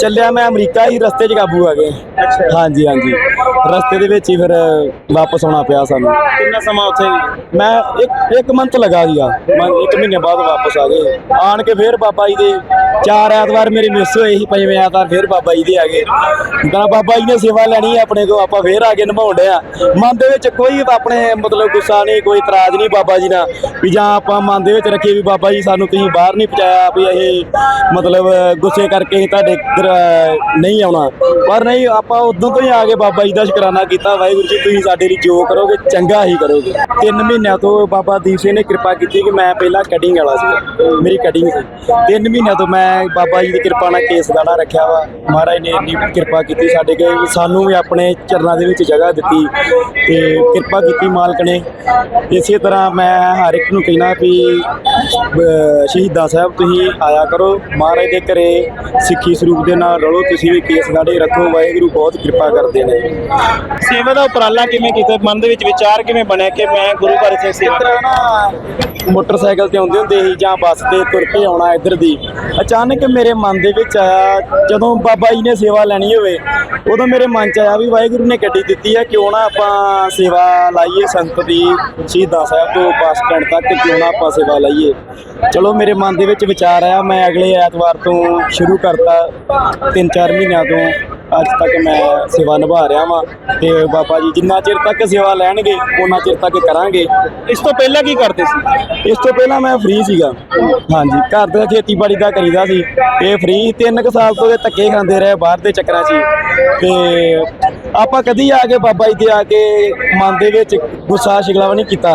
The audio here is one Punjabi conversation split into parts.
ਚੱਲਿਆ ਮੈਂ ਅਮਰੀਕਾ ਹੀ ਰਸਤੇ 'ਚ ਕਾਬੂ ਆ ਗਏ। ਹਾਂਜੀ ਹਾਂਜੀ। ਰਸਤੇ ਦੇ ਵਿੱਚ ਹੀ ਫਿਰ ਵਾਪਸ ਆਉਣਾ ਪਿਆ ਸਾਨੂੰ। ਕਿੰਨਾ ਸਮਾਂ ਉੱਥੇ? ਮੈਂ ਇੱਕ ਇੱਕ ਮੰਥ ਲਗਾ ਸੀਗਾ। ਮੈਂ ਇੱਕ ਮਹੀਨੇ ਬਾਅਦ ਵਾਪਸ ਆ ਗਏ। ਆਣ ਕੇ ਫਿਰ ਬਾਬਾ ਜੀ ਦੇ ਚਾਰ ਐਤਵਾਰ ਮੇਰੀ ਮਿਸ ਹੋਏ ਸੀ, ਪੰਜਵੇਂ ਐਤਵਾਰ ਫਿਰ ਬਾਬਾ ਜੀ ਦੇ ਆ ਗਏ। ਤਾਂ ਬਾਬਾ ਜੀ ਨੇ ਸੇਵਾ ਲੈਣੀ ਹੈ ਆਪਣੇ ਤੋਂ ਆਪਾਂ ਫਿਰ ਆ ਕੇ ਨਿਭਾਉਂਦੇ ਆ। ਮਨ ਦੇ ਵਿੱਚ ਕੋਈ ਆਪਣੇ ਮਤਲਬ ਗੁੱਸਾ ਨਹੀਂ, ਕੋਈ ਇਤਰਾਜ਼ ਨਹੀਂ ਬਾਬਾ ਜੀ ਨਾਲ, ਵੀ ਜਾਂ ਆਪਾਂ ਮਨ ਦੇ ਵਿੱਚ ਰੱਖੀਏ ਵੀ ਬਾਬਾ ਜੀ ਸਾਨੂੰ ਤੁਸੀਂ ਬਾਹਰ ਨਹੀਂ ਪਹੁੰਚਾਇਆ, ਵੀ ਇਹ ਮਤਲਬ ਗੁੱਸੇ ਕਰਕੇ ਤੁਹਾਡੇ ਨਹੀਂ ਆਉਣਾ। ਪਰ ਨਹੀਂ, ਆਪਾਂ ਉਦੋਂ ਤੋਂ ਹੀ ਆ ਕੇ ਬਾਬਾ ਜੀ ਦਾ ਸ਼ੁਕਰਾਨਾ ਕੀਤਾ, ਵਾਹਿਗੁਰੂ ਜੀ, ਤੁਸੀਂ ਸਾਡੇ ਲਈ ਜੋ ਕਰੋਗੇ, ਚੰਗਾ ਹੀ ਕਰੋਗੇ। ਤਿੰਨ ਮਹੀਨਿਆਂ ਤੋਂ ਬਾਬਾ ਦੀਪ ਸਿੰਘ ਨੇ ਕਿਰਪਾ ਕੀਤੀ ਕਿ ਮੈਂ ਪਹਿਲਾਂ ਕਟਿੰਗ ਵਾਲਾ ਸੀ ਮੇਰੀ ਕਟਿੰਗ ਸੀ। ਤਿੰਨ ਮਹੀਨਿਆਂ ਤੋਂ ਮੈਂ ਬਾਬਾ ਜੀ ਦੀ ਕਿਰਪਾ ਨਾਲ ਕੇਸ ਦਾਣਾ ਰੱਖਿਆ ਵਾ। ਮਹਾਰਾਜ ਨੇ ਇੰਨੀ ਕਿਰਪਾ ਕੀਤੀ ਸਾਡੇ ਕੇ ਸਾਨੂੰ ਵੀ ਆਪਣੇ ਚਰਨਾਂ ਦੇ ਵਿੱਚ ਜਗ੍ਹਾ ਦਿੱਤੀ ਤੇ ਕਿਰਪਾ ਕੀਤੀ ਮਾਲਕ ਨੇ। ਇਸੇ ਤਰ੍ਹਾਂ ਮੈਂ ਹਰ ਇੱਕ ਨੂੰ ਕਹਿਣਾ ਵੀ ਸ਼ਹੀਦਾਂ ਸਾਹਿਬ ਤੁਸੀਂ ਆਇਆ ਕਰੋ। ਮਹਾਰਾਜ ਦੇ ਘਰੇ ਸਿੱਖੀ ਸਰੂਪ ਦੇ ਨਾਲ ਰਲੋ। ਤੁਸੀਂ ਵੀ ਕੇਸ ਦਾੜੇ ਰੱਖੋ। ਵਾਹਿਗੁਰੂ ਬਹੁਤ ਕਿਰਪਾ ਕਰਦੇ ਨੇ। ਸੇਵਾ ਦਾ ਉਪਰਾਲਾ ਕਿਵੇਂ ਕੀਤਾ? ਮਨ ਦੇ ਵਿੱਚ ਵਿਚਾਰ ਕਿਵੇਂ ਬਣਿਆ ਕਿ ਮੈਂ ਗੁਰੂ ਘਰ ਚ ਸੇਵਾ ਮੋਟਰਸਾਈਕਲ ਤੇ ਆਉਂਦੇ ਹੁੰਦੇ ਸੀ ਜਾਂ ਬੱਸ ਤੇ ਤੁਰ ਕੇ ਆਉਣਾ ਇੱਧਰ ਦੀ। ਅਚਾਨਕ ਮੇਰੇ ਮਨ ਦੇ ਵਿੱਚ ਆਇਆ, ਜਦੋਂ ਬਾਬਾ ਜੀ ਨੇ ਸੇਵਾ ਲੈਣੀ ਹੋਵੇ, ਉਦੋਂ ਮੇਰੇ ਮਨ ਚ ਆਇਆ ਵੀ ਵਾਹਿਗੁਰੂ ਨੇ ਗੱਡੀ ਦਿੱਤੀ ਹੈ ਕਿਉਂ ਨਾ ਆਪਾਂ ਸੇਵਾ ਲਾਈਏ ਸੰਤ ਦੀ, ਸ਼ਹੀਦਾਂ ਸਾਹਿਬ ਤੋਂ ਬੱਸ ਸਟੈਂਡ ਤੱਕ, ਕਿਉਂ ਨਾ ਆਪਾਂ ਸੇਵਾ ਲਾਈਏ। ਚਲੋ ਮੇਰੇ ਮਨ ਦੇ ਵਿੱਚ ਵਿਚਾਰ ਆਇਆ, ਮੈਂ ਅਗਲੇ ਐਤਵਾਰ ਤੋਂ ਸ਼ੁਰੂ ਕਰਤਾ 3-4 ਮਹੀਨਿਆਂ ਤੋਂ। ਅੱਜ ਤੱਕ ਮੈਂ ਸੇਵਾ ਨਿਭਾ ਰਿਹਾ ਵਾਂ ਤੇ ਬਾਬਾ ਜੀ ਜਿੰਨਾ ਚਿਰ ਤੱਕ ਸੇਵਾ ਲੈਣਗੇ ਉਹਨਾਂ ਚਿਰ ਤੱਕ ਕਰਾਂਗੇ। ਇਸ ਤੋਂ ਪਹਿਲਾਂ ਕੀ ਕਰਦੇ ਸੀ? ਇਸ ਤੋਂ ਪਹਿਲਾਂ ਮੈਂ ਫ੍ਰੀ ਸੀਗਾ। ਹਾਂਜੀ, ਘਰ ਦਾ ਖੇਤੀਬਾੜੀ ਦਾ ਕਰੀਦਾ ਸੀ। ਇਹ ਫ੍ਰੀ ਤਿੰਨ ਕੁ ਸਾਲ ਤੋਂ ਇਹ ਧੱਕੇ ਖਾਂਦੇ ਰਹੇ, ਬਾਹਰ ਦੇ ਚੱਕਰਾਂ 'ਚ ਹੀ। ਤੇ ਆਪਾਂ ਕਦੀ ਆ ਕੇ ਬਾਬਾ ਜੀ ਦੇ ਆ ਕੇ ਮਨ ਦੇ ਵਿੱਚ ਗੁੱਸਾ ਸ਼ਿਕਲਾ ਨਹੀਂ ਕੀਤਾ।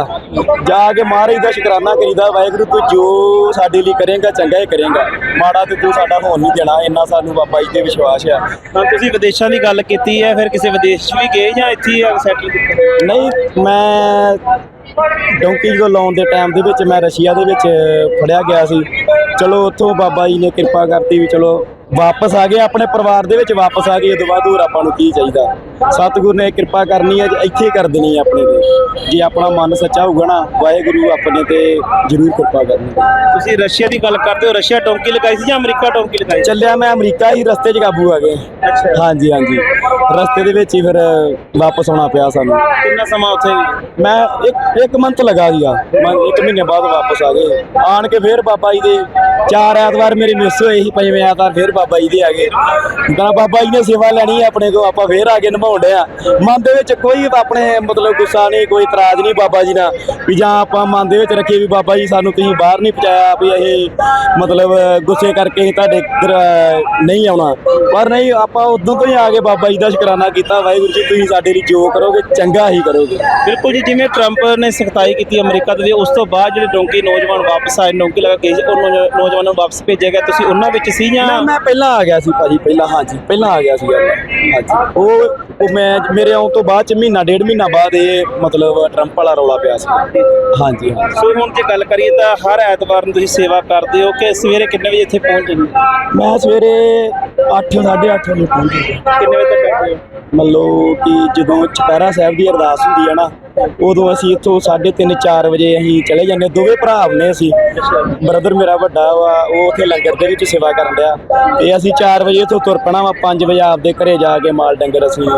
ਜਾ ਕੇ ਮਹਾਰਾਜ ਦਾ ਸ਼ੁਕਰਾਨਾ ਕਰੀਦਾ ਵਾਹਿਗੁਰੂ ਤੂੰ ਜੋ ਸਾਡੇ ਲਈ ਕਰੇਗਾ ਚੰਗਾ ਹੀ ਕਰੇਗਾ। ਮਾੜਾ ਤੇ ਤੂੰ ਸਾਡਾ ਹੋਣ ਨਹੀਂ ਦੇਣਾ ਇੰਨਾ ਸਾਨੂੰ ਬਾਬਾ ਜੀ ਤੇ ਵਿਸ਼ਵਾਸ ਆ। ਤਾਂ ਤੁਸੀਂ ਵਿਦੇਸ਼ਾਂ ਦੀ ਗੱਲ ਕੀਤੀ ਹੈ ਫਿਰ ਕਿਸੇ ਵਿਦੇਸ਼ ਵੀ ਗਏ ਜਾਂ ਇੱਥੇ ਹੀ ਸੈਟਲ ਕੀਤਾ? ਨਹੀਂ ਮੈਂ ਡੋਂਕੀ ਕੋ ਲਾਉਣ ਦੇ ਟਾਈਮ ਦੇ ਵਿੱਚ ਮੈਂ ਰਸ਼ੀਆ ਦੇ ਵਿੱਚ ਫੜਿਆ ਗਿਆ ਸੀ। ਚਲੋ ਉੱਥੋਂ ਬਾਬਾ ਜੀ ਨੇ ਕਿਰਪਾ ਕਰਤੀ ਵੀ ਚਲੋ ਵਾਪਸ ਆ ਗਏ ਆਪਣੇ ਪਰਿਵਾਰ ਦੇ ਵਿੱਚ ਵਾਪਸ ਆ ਗਏ ਇਹ ਤੋਂ ਬਾਅਦ ਹੋਰ ਆਪਾਂ ਨੂੰ ਕੀ ਚਾਹੀਦਾ? ਸਤਿਗੁਰ ਨੇ ਕਿਰਪਾ ਕਰਨੀ ਹੈ ਇੱਥੇ ਕਰ ਦੇਣੀ ਹੈ ਆਪਣੇ ਤੇ ਜੇ ਆਪਣਾ ਮਨ ਸੱਚਾ ਹੋਊਗਾ ਨਾ ਵਾਹਿਗੁਰੂ ਆਪਣੇ ਤੇ ਜ਼ਰੂਰ ਕਿਰਪਾ ਕਰਨੀ ਤੁਸੀਂ ਰਸ਼ੀਆ ਦੀ ਗੱਲ ਕਰਦੇ ਹੋ ਰਸ਼ੀਆ ਟੋਂਕੀ ਲਗਾਈ ਸੀ ਜਾਂ ਅਮਰੀਕਾ ਟੋਂਕੀ ਲਗਾਈ ਚੱਲਿਆ ਮੈਂ ਅਮਰੀਕਾ ਹੀ ਰਸਤੇ 'ਚ ਕਾਬੂ ਆ ਗਏ। ਹਾਂਜੀ ਹਾਂਜੀ। ਰਸਤੇ ਦੇ ਵਿੱਚ ਹੀ ਫਿਰ ਵਾਪਸ ਆਉਣਾ ਪਿਆ ਸਾਨੂੰ। ਕਿੰਨਾ ਸਮਾਂ ਉੱਥੇ? ਮੈਂ ਇੱਕ ਇੱਕ ਮੰਥ ਲਗਾ ਸੀਗਾ। ਮੈਂ ਇੱਕ ਮਹੀਨੇ ਬਾਅਦ ਵਾਪਸ ਆ ਗਏ। ਆਣ ਕੇ ਫਿਰ ਬਾਬਾ ਜੀ ਦੇ ਚਾਰ ਐਤਵਾਰ ਮੇਰੀ ਮਿਸ ਹੋਏ ਸੀ, ਪੰਜਵੇਂ ਐਤਵਾਰ ਫਿਰ ਬਾਬਾ ਜੀ ਦੇ ਆ ਗਏ। ਤਾਂ ਬਾਬਾ ਜੀ ਨੇ ਸੇਵਾ ਲੈਣੀ ਹੈ ਆਪਣੇ ਤੋਂ ਆਪਾਂ ਫਿਰ ਆ ਕੇ ਨਿਭਾਉਂਦੇ ਆ। ਮਨ ਦੇ ਵਿੱਚ ਕੋਈ ਆਪਣੇ ਮਤਲਬ ਗੁੱਸਾ ਨਹੀਂ, ਕੋਈ ਇਤਰਾਜ਼ ਨਹੀਂ ਬਾਬਾ ਜੀ ਨਾਲ ਵੀ ਜਾਂ ਆਪਾਂ ਮਨ ਦੇ ਵਿੱਚ ਰੱਖੀਏ ਵੀ ਬਾਬਾ ਜੀ ਸਾਨੂੰ ਤੁਸੀਂ ਬਾਹਰ ਨਹੀਂ ਪਹੁੰਚਾਇਆ ਵੀ ਇਹ ਮਤਲਬ ਗੁੱਸੇ ਕਰਕੇ ਤੁਹਾਡੇ ਨਹੀਂ ਆਉਣਾ। ਪਰ ਨਹੀਂ, ਆਪਾਂ ਉਦੋਂ ਤੋਂ ਹੀ ਆ ਕੇ ਬਾਬਾ ਜੀ ਦਾ ਸ਼ੁਕਰਾਨਾ ਕੀਤਾ, ਵਾਹਿਗੁਰੂ ਜੀ, ਤੁਸੀਂ ਸਾਡੇ ਲਈ ਜੋ ਕਰੋਗੇ, ਚੰਗਾ ਹੀ ਕਰੋਗੇ। ਬਿਲਕੁਲ ਜੀ, ਜਿਵੇਂ ਟਰੰਪ ਨੇ ਸਖਤਾਈ ਕੀਤੀ ਅਮਰੀਕਾ ਦੇ, ਉਸ ਤੋਂ ਬਾਅਦ ਜਿਹੜੇ ਡੋਂਕੀ ਨੌਜਵਾਨ ਵਾਪਸ ਆਏ ਨੌਕਰੀ ਲਗਾ ਕੇ ਉਹ ਨੌਜਵਾਨਾਂ ਨੂੰ ਵਾਪਸ ਭੇਜਿਆ ਗਿਆ? ਤੁਸੀਂ ਉਹਨਾਂ ਵਿੱਚ ਸੀ ਜਾਂ ਮੈਂ ਮੈਂ ਪਹਿਲਾਂ ਆ ਗਿਆ ਸੀ ਭਾਜੀ ਪਹਿਲਾਂ ਹਾਂਜੀ ਪਹਿਲਾਂ ਆ ਗਿਆ ਸੀ ਹਾਂਜੀ। ਉਹ ਉਹ ਮੈਂ ਮੇਰੇ ਆਉਣ ਤੋਂ ਬਾਅਦ ਚ ਮਹੀਨਾ ਡੇਢ ਮਹੀਨਾ ਬਾਅਦ ਇਹ ਮਤਲਬ ਟਰੰਪ ਵਾਲਾ ਰੌਲਾ ਪਿਆ ਸੀ। ਹਾਂਜੀ ਸੋ ਹੁਣ ਜੇ ਗੱਲ ਕਰੀਏ ਤਾਂ ਹਰ ਐਤਵਾਰ ਨੂੰ ਤੁਸੀਂ ਸੇਵਾ ਕਰਦੇ ਹੋ ਕਿ ਸਵੇਰੇ ਕਿੰਨੇ ਵਜੇ ਇੱਥੇ ਪਹੁੰਚ ਜਾਂਦੇ ਹੋ? ਮੈਂ ਸਵੇਰੇ 8 8:30 ਵਜੇ ਪਹੁੰਚਿਆ ਕਿੰਨੇ ਵਜੇ ਤੱਕ ਹੋ? ਮਤਲਬ ਕਿ ਜਦੋਂ ਚੁਪਹਿਰਾ ਸਾਹਿਬ ਦੀ ਅਰਦਾਸ ਹੁੰਦੀ ਹੈ ਨਾ ਉਦੋਂ ਅਸੀਂ ਇੱਥੋਂ 3:30 4 ਵਜੇ ਅਸੀਂ ਚਲੇ ਜਾਂਦੇ ਦੋਵੇਂ ਭਰਾ ਨੇ ਅਸੀਂ। ਬ੍ਰਦਰ ਮੇਰਾ ਵੱਡਾ ਵਾ, ਉਹ ਉੱਥੇ ਲੰਗਰ ਦੇ ਵਿੱਚ ਸੇਵਾ ਕਰਨ ਡਿਆ। ਤੇ ਅਸੀਂ 4 ਵਜੇ ਇੱਥੋਂ ਤੁਰ ਪੈਣਾ ਵਾ। 5 ਵਜੇ ਆਪਦੇ ਘਰੇ ਜਾ ਕੇ ਮਾਲ ਡੰਗਰ ਅਸੀਂ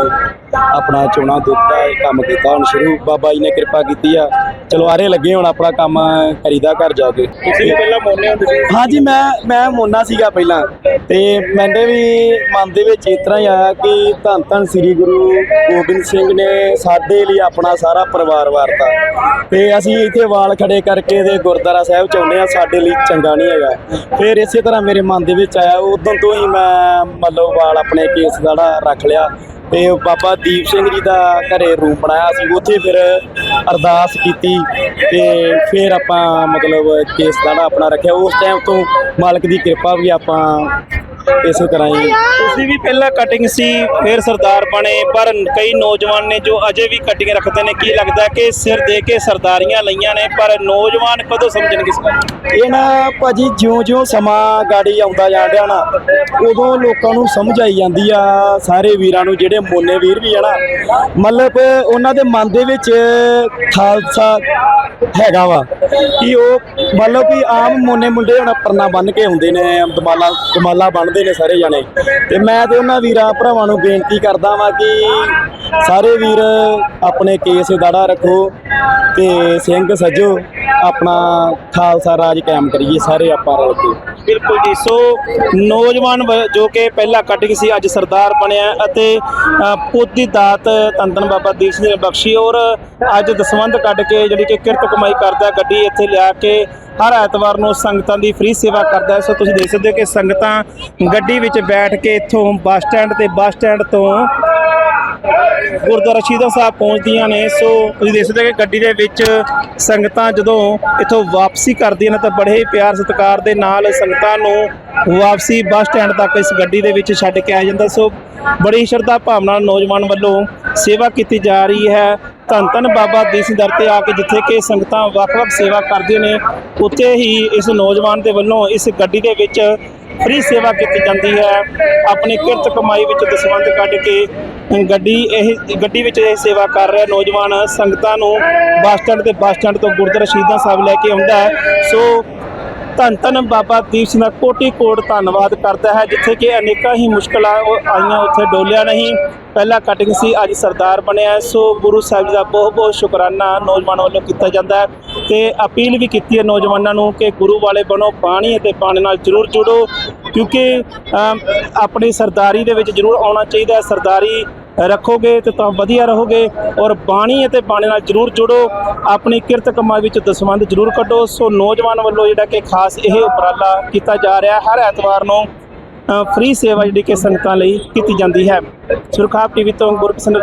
ਆਪਣਾ ਚੋਣਾ ਦੁੱਧ ਦਾ ਕੰਮ ਕੀਤਾ, ਹੁਣ ਸ਼ੁਰੂ। ਬਾਬਾ ਜੀ ਨੇ ਕਿਰਪਾ ਕੀਤੀ ਆ। ਚਲੋ ਆਰੇ ਲੱਗੇ ਹੁਣ ਆਪਣਾ ਕੰਮ ਕਰੀਦਾ ਘਰ ਜਾ ਕੇ। ਤੁਸੀਂ ਵੀ ਪਹਿਲਾਂ ਮੋਨੇ ਹੁੰਦੇ ਸੀ? ਹਾਂਜੀ ਮੈਂ ਮੈਂ ਮੋਨਾ ਸੀਗਾ ਪਹਿਲਾਂ। ਤੇ ਮੈਨੇ ਵੀ ਮਨ ਦੇ ਵਿੱਚ ਇਸ ਤਰ੍ਹਾਂ ਹੀ ਆਇਆ ਕਿ ਧੰਨ ਧੰਨ ਸ੍ਰੀ ਗੁਰੂ ਗੋਬਿੰਦ ਸਿੰਘ ਨੇ ਸਾਡੇ ਲਈ ਆਪਣਾ ਸਾਰਾ ਪਰਿਵਾਰ ਵਾਰਤਾ। ਤੇ ਅਸੀਂ ਇੱਥੇ ਵਾਲ ਖੜੇ ਕਰਕੇ ਤੇ ਗੁਰਦੁਆਰਾ ਸਾਹਿਬ ਚ ਆਉਂਦੇ ਆ ਸਾਡੇ ਲਈ ਚੰਗਾ ਨਹੀਂ ਹੈਗਾ। ਫਿਰ ਇਸੇ ਤਰ੍ਹਾਂ ਮੇਰੇ ਮਨ ਦੇ ਵਿੱਚ ਆਇਆ ਉਦੋਂ ਤੋਂ ਹੀ ਮੈਂ ਮਤਲਬ ਵਾਲ ਆਪਣੇ ਕੇਸ ਦਾ ਰੱਖ ਲਿਆ। ਤੇ ਬਾਬਾ ਦੀਪ ਸਿੰਘ ਜੀ ਦਾ ਘਰੇ ਰੂਮ ਬਣਾਇਆ ਸੀ। ਉੱਥੇ ਫਿਰ ਅਰਦਾਸ ਕੀਤੀ ਤੇ ਫਿਰ ਆਪਾਂ ਮਤਲਬ ਕੇਸ ਦਾ ਆਪਣਾ ਰੱਖਿਆ। ਉਸ ਟਾਈਮ ਤੋਂ ਮਾਲਕ ਦੀ ਕਿਰਪਾ ਵੀ ਆਪਾਂ ਇਸੇ ਤਰ੍ਹਾਂ ਹੀ ਤੁਸੀਂ ਵੀ ਪਹਿਲਾਂ ਕਟਿੰਗ ਸੀ, ਫਿਰ ਸਰਦਾਰ ਬਣੇ, ਪਰ ਕਈ ਨੌਜਵਾਨ ਨੇ ਜੋ ਅਜੇ ਵੀ ਕਟਿੰਗ ਰੱਖਦੇ ਨੇ, ਕੀ ਲੱਗਦਾ ਕਿ ਸਿਰ ਦੇ ਕੇ ਸਰਦਾਰੀਆਂ ਲਈਆਂ ਨੇ, ਪਰ ਨੌਜਵਾਨ ਕਦੋਂ ਸਮਝਣਗੇ ਇਸ ਨੂੰ? ਇਹ ਨਾ ਭਾਜੀ ਜਿਉਂ-ਜਿਉਂ ਸਮਾਂ ਗਾੜੀ ਆਉਂਦਾ ਜਾ ਰਿਹਾ ਨਾ, ਉਦੋਂ ਲੋਕਾਂ ਨੂੰ ਸਮਝ ਆਈ ਜਾਂਦੀ ਆ, ਸਾਰੇ ਵੀਰਾਂ ਨੂੰ, ਜਿਹੜੇ ਮੋਨੇ ਵੀਰ ਵੀ ਆ ਨਾ ਮਤਲਬ ਉਹਨਾਂ ਦੇ ਮਨ ਦੇ ਵਿੱਚ ਖਾਲਸਾ ਹੈਗਾ ਵਾ। ਕਿ ਉਹ ਮੰਨ ਲਓ ਕਿ ਆਮ ਮੋਨੇ ਮੁੰਡੇ ਹੁਣ ਪਰਨਾ ਬੰਨ ਕੇ ਹੁੰਦੇ ਨੇ ਦਮਾਲਾ ਦਮਾਲਾ ਬੰਨਦੇ ਨੇ ਸਾਰੇ ਜਾਣੇ। ਤੇ ਮੈਂ ਤੇ ਉਹਨਾਂ ਵੀਰਾਂ ਭਰਾਵਾਂ ਨੂੰ ਬੇਨਤੀ ਕਰਦਾ ਵਾਂ ਕਿ ਸਾਰੇ ਵੀਰ ਆਪਣੇ ਕੇਸ ਦਾੜਾ ਰੱਖੋ ਤੇ ਸਿੰਘ ਸੱਜੋ ਆਪਣਾ ਖਾਲਸਾ ਰਾਜ ਕਾਇਮ ਕਰੀਏ ਸਾਰੇ ਆਪਾਂ ਰਲ ਕੇ। ਬਿਲਕੁਲ ਜੀ ਸੋ ਨੌਜਵਾਨ ਵ- ਜੋ ਕਿ ਪਹਿਲਾਂ ਕਟਿੰਗ ਸੀ ਅੱਜ ਸਰਦਾਰ ਬਣਿਆ ਅਤੇ ਅ, ਪੁੱਤ ਦੀ ਦਾਤ ਤੰਦਨ ਬਾਬਾ ਦੀਪ ਸਿੰਘ ਨੇ ਬਖਸ਼ੀ ਔਰ ਅੱਜ ਦਸਵੰਧ ਕੱਢ ਕੇ ਜਿਹੜੀ ਕਿ ਕਿਰਤ ਕਮਾਈ ਕਰਦਾ ਗੱਡੀ ਇੱਥੇ ਲਿਆ ਕੇ ਹਰ ਐਤਵਾਰ ਨੂੰ ਸੰਗਤਾਂ ਦੀ ਫ੍ਰੀ ਸੇਵਾ ਕਰਦਾ ਹੈ। ਸੋ ਤੁਸੀਂ ਦੇਖ ਸਕਦੇ ਹੋ ਕਿ ਸੰਗਤਾਂ ਗੱਡੀ ਵਿੱਚ ਬੈਠ ਕੇ ਇੱਥੋਂ ਬੱਸ ਸਟੈਂਡ ਤੇ ਬੱਸ ਸਟੈਂਡ ਤੋਂ ਗੁਰਦੁਆਰਾ ਸ਼ਹੀਦਾਂ ਸਾਹਿਬ ਪਹੁੰਚਦੀਆਂ ਨੇ। ਸੋ ਤੁਸੀਂ ਦੇਖ ਸਕਦੇ ਹੋ ਕਿ ਗੱਡੀ ਦੇ ਵਿੱਚ ਸੰਗਤਾਂ ਜਦੋਂ ਇੱਥੋਂ ਵਾਪਸੀ ਕਰਦੀਆਂ ਨੇ ਤਾਂ ਬੜੇ ਹੀ ਪਿਆਰ ਸਤਿਕਾਰ ਦੇ ਨਾਲ ਸੰਗਤਾਂ ਨੂੰ ਵਾਪਸੀ ਬੱਸ ਸਟੈਂਡ ਤੱਕ ਇਸ ਗੱਡੀ ਦੇ ਵਿੱਚ ਛੱਡ ਕੇ ਆ ਜਾਂਦਾ। ਸੋ ਬੜੀ ਸ਼ਰਧਾ ਭਾਵਨਾ ਨਾਲ ਨੌਜਵਾਨ ਵੱਲੋਂ ਸੇਵਾ ਕੀਤੀ ਜਾ ਰਹੀ ਹੈ। ਧੰਨ ਧੰਨ ਬਾਬਾ ਦੀਪ ਸਿੰਘ ਦਰ ਤੇ ਆ ਕੇ ਜਿੱਥੇ ਕਿ ਸੰਗਤਾਂ ਵੱਖ-ਵੱਖ ਸੇਵਾ ਕਰਦੀਆਂ ਨੇ, ਉੱਥੇ ਹੀ ਇਸ ਨੌਜਵਾਨ ਦੇ ਵੱਲੋਂ ਇਸ ਗੱਡੀ ਦੇ ਵਿੱਚ ਫ੍ਰੀ ਸੇਵਾ ਕੀਤੀ ਜਾਂਦੀ ਹੈ। ਆਪਣੀ ਕਿਰਤ ਕਮਾਈ ਵਿੱਚ ਦਸਵੰਧ ਕੱਢ ਕੇ ਗੱਡੀ ਇਹ ਗੱਡੀ ਵਿੱਚ ਇਹ ਸੇਵਾ ਕਰ ਰਿਹਾ ਨੌਜਵਾਨ ਸੰਗਤਾਂ ਨੂੰ ਬੱਸ ਸਟੈਂਡ ਤੇ ਬੱਸ ਸਟੈਂਡ ਤੋਂ ਗੁਰਦੁਆਰਾ ਸ਼ਹੀਦਾਂ ਸਾਹਿਬ ਲੈ ਕੇ ਆਉਂਦਾ ਹੈ। ਸੋ ਧੰਨ ਧੰਨ ਬਾਬਾ ਦੀਪ ਸਿੰਘ ਦਾ ਕੋਟੀ ਕੋਟ ਧੰਨਵਾਦ ਕਰਦਾ ਹੈ, ਜਿੱਥੇ ਕਿ ਅਨੇਕਾਂ ਹੀ ਮੁਸ਼ਕਲਾਂ ਉਹ ਆਈਆਂ, ਉੱਥੇ ਡੋਲਿਆ ਨਹੀਂ। ਪਹਿਲਾ ਕਟਿੰਗ ਸੀ, ਅੱਜ ਸਰਦਾਰ ਬਣਿਆ ਸੋ ਗੁਰੂ ਸਾਹਿਬ ਜੀ ਦਾ ਬਹੁਤ ਬਹੁਤ ਸ਼ੁਕਰਾਨਾ ਨੌਜਵਾਨਾਂ ਵੱਲੋਂ ਕੀਤਾ ਜਾਂਦਾ ਹੈ ਤੇ ਅਪੀਲ ਵੀ ਕੀਤੀ ਹੈ ਨੌਜਵਾਨਾਂ ਨੂੰ ਕਿ ਗੁਰੂ ਵਾਲੇ ਬਣੋ ਪਾਣੀ ਅਤੇ ਪਾਣੀ ਨਾਲ ਜ਼ਰੂਰ ਜੁੜੋ, ਕਿਉਂਕਿ ਆਪਣੀ ਸਰਦਾਰੀ ਦੇ ਵਿੱਚ ਜ਼ਰੂਰ ਆਉਣਾ ਚਾਹੀਦਾ ਹੈ। ਸਰਦਾਰੀ ਰੱਖੋਗੇ ਤੇ ਤਾਂ ਵਧੀਆ ਰਹੋਗੇ ਔਰ ਬਾਣੀ ਅਤੇ ਬਾਣੀ ਨਾਲ ਜਰੂਰ ਜੁੜੋ। ਆਪਣੀ ਕਿਰਤ ਕੰਮਾਂ ਵਿੱਚ ਦਸਵੰਧ ਜਰੂਰ ਕੱਢੋ। ਸੋ ਨੌਜਵਾਨ ਵੱਲੋਂ ਜਿਹੜਾ ਕਿ ਖਾਸ ਇਹ ਉਪਰਾਲਾ ਕੀਤਾ ਜਾ ਰਿਹਾ, ਹਰ ਐਤਵਾਰ ਨੂੰ ਫ੍ਰੀ ਸੇਵਾ ਜਿਹੜੀ ਕਿ ਸੰਗਤਾਂ ਲਈ ਕੀਤੀ ਜਾਂਦੀ ਹੈ। ਸੁਰਖਾਬ ਟੀਵੀ ਤੋਂ ਗੁਰਪ੍ਰਸੰਨ